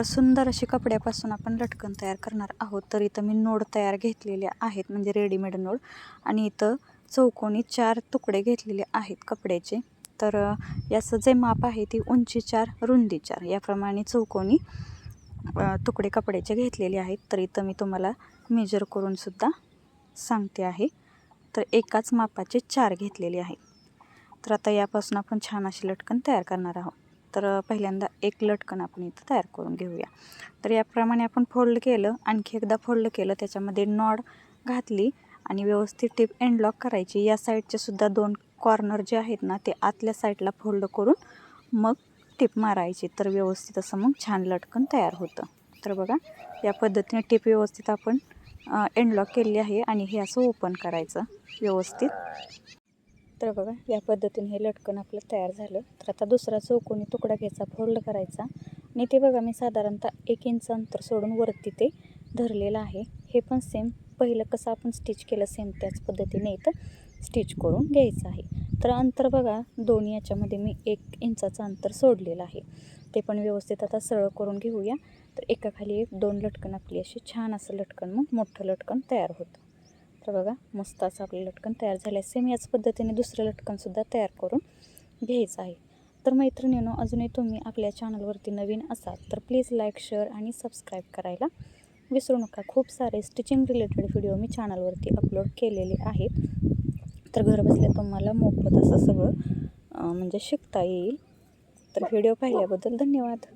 तर सुंदर अशी कपड्यापासून आपण लटकन तयार करणार आहोत. तर इथं मी नोड तयार घेतलेले आहेत म्हणजे रेडीमेड नोड. आणि इथं चौकोनी चार तुकडे घेतलेले आहेत कपड्याचे. तर याचं जे माप आहे ती उंची चार रुंदी चार. याप्रमाणे चौकोनी तुकडे कपड्याचे घेतलेले आहेत. तर इथं मी तुम्हाला मेजर करूनसुद्धा सांगते आहे. तर एकाच मापाचे चार घेतलेले आहेत. तर आता यापासून आपण छान अशी लटकन तयार करणार आहोत. तर पहिल्यांदा एक लटकन आपण इथं तयार करून घेऊया. तर याप्रमाणे आपण फोल्ड केलं आणखी एकदा फोल्ड केलं त्याच्यामध्ये नॉड घातली आणि व्यवस्थित टिप एंड लॉक करायची. या साईडचे सुद्धा दोन कॉर्नर जे आहेत ना ते आतल्या साईडला फोल्ड करून मग टिप मारायची. तर व्यवस्थित असं मग छान लटकन तयार होतं. तर बघा या पद्धतीने टिप व्यवस्थित आपण एंडलॉक केलेली आहे आणि हे असं ओपन करायचं व्यवस्थित. तर बघा या पद्धतीने हे लटकन आपलं तयार झालं. तर आता दुसरा चौकोनी तुकडा घ्यायचा फोल्ड करायचा. आणि ते बघा मी साधारणतः एक इंच अंतर सोडून वरती ते धरलेलं आहे. हे पण सेम पहिलं कसं आपण स्टिच केलं सेम त्याच पद्धतीने इथं स्टिच करून घ्यायचं आहे. तर अंतर बघा दोन्ही याच्यामध्ये मी एक इंचाचं अंतर सोडलेलं आहे. ते पण व्यवस्थित आता सरळ करून घेऊया. तर एकाखाली एक दोन लटकन आपली अशी छान असं लटकन मग मोठं लटकन तयार होतं. तर बघा मस्त असं आपलं लटकन तयार झालं आहे सेम याच पद्धतीने दुसरं लटकनसुद्धा तयार करून घ्यायचं आहे. तर मैत्रिणीनो अजूनही तुम्ही आपल्या चॅनलवरती नवीन असाल तर प्लीज लाईक शेअर आणि सबस्क्राईब करायला विसरू नका. खूप सारे स्टिचिंग रिलेटेड व्हिडिओ मी चॅनलवरती अपलोड केलेले आहेत. तर घरबसल्या तुम्हाला मोफत असं सगळं म्हणजे शिकता येईल. तर व्हिडिओ पाहिल्याबद्दल धन्यवाद.